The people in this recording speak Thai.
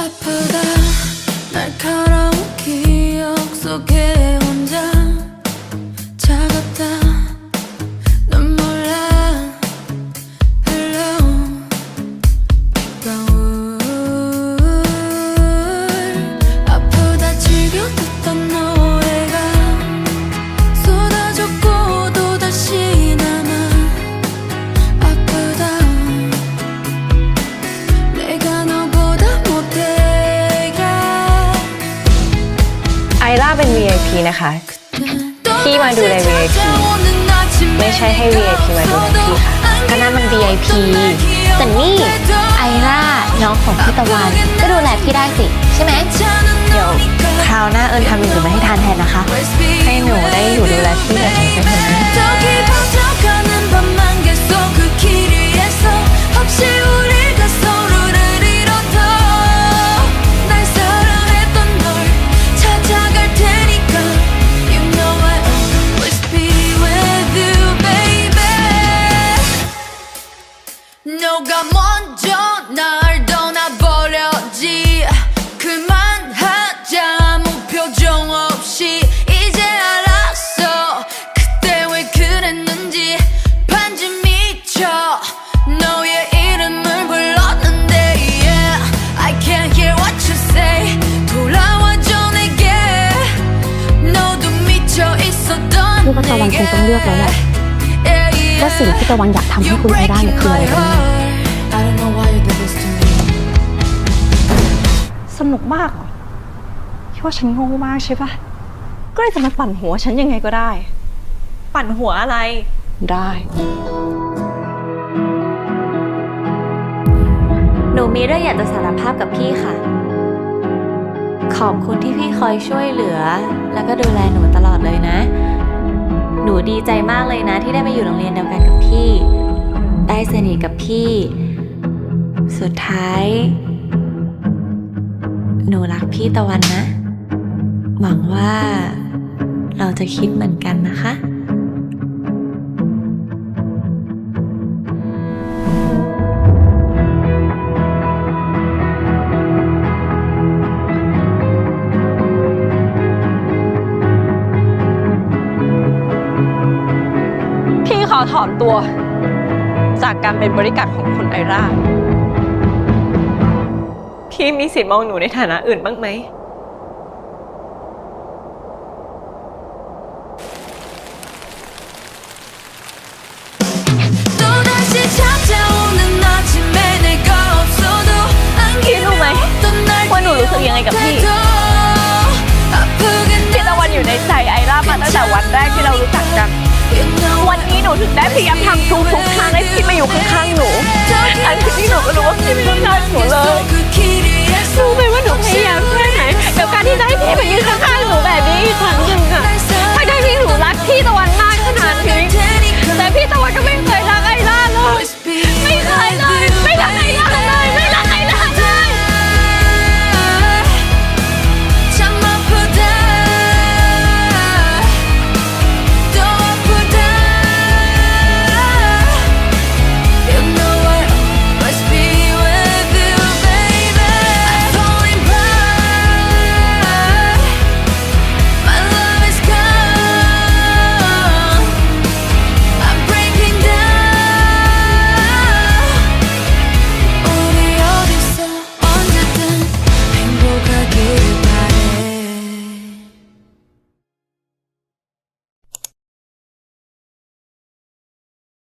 아프다 날카로운 기억 속에 ล่าเป็น VIP นะคะ พี่มาดูแล VIP ไม่ใช่ให้ VIP มาดูแลพี่ค่ะก็นั่นมัน VIP แต่นี่ไอร่าน้องของพี่ตะวันก็ดูแลพี่ได้สิ ใช่ไหมเดี๋ยวคราวหน้าเอิญทำอย่างอื่นมาให้ทานแทนนะคะ วันคงต้องเลือกแล้วแหละว่าสิ่งที่ตะวันอยากทำให้คุณไอร่าเนี่ยคืออะไรกันแน่ I don't know why you did this to me สนุกมากเหรอคิดว่าฉันโง่มากใช่ปะก็เลยจะมาปั่นหัวฉันยังไงก็ได้ ปั่นหัวอะไร ได้ หนูมีเรื่องอยากจะสารภาพกับพี่ค่ะ ขอบคุณที่พี่คอยช่วยเหลือ แล้วก็ดูแลหนูตลอดเลยนะ หนูดีใจมากเลยนะ ที่ได้มาอยู่โรงเรียนเดียวกันกับพี่ ได้สนิทกับพี่ สุดท้าย หนูรักพี่ตะวันนะ หวังว่าเราจะคิดเหมือนกันนะคะ ถอนตัว จากการเป็นบริการของคุณไอร่าพี่มีสิทธิ์มองหนูในฐานะอื่นบ้างไหมูถึงได้พยายามทำทุกทุกทางให้พี่มาอยู่ข้างๆหนูทั้งที่หนูก็รู้ว่าพี่ไม่ต้องการหนูเลยรู้ไหมว่าหนูพยายามแค่ไหนกับการที่ได้พี่มายืนข้างๆหนูแบบนี้อีกครั้ง